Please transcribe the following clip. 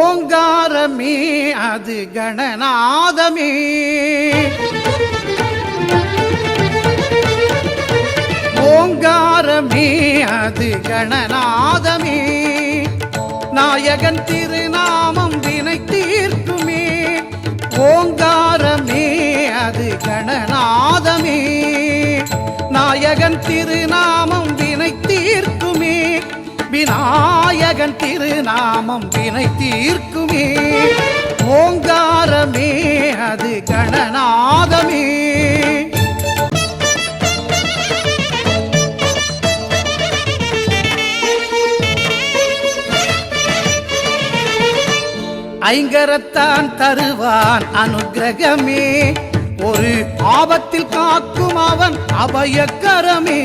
ஓங்காரமே அது கணநாதமே. ஓங்காரமே அது கணநாதமே. நாயகன் திருநாமம் வினை தீர்க்குமே ஓங்காரமே அது கணநாதமே. நாயகன் திருநாமம் வினை தீர்க்குமே வினா விநாயகன் திருநாமம் வினை தீர்க்குமே. ஓங்காரமே அது கணநாதமே. ஐங்கரத்தான் தருவான் அனுகிரகமே ஒரு ஆபத்தில் காக்கும் அவன் அபயக்கரமே.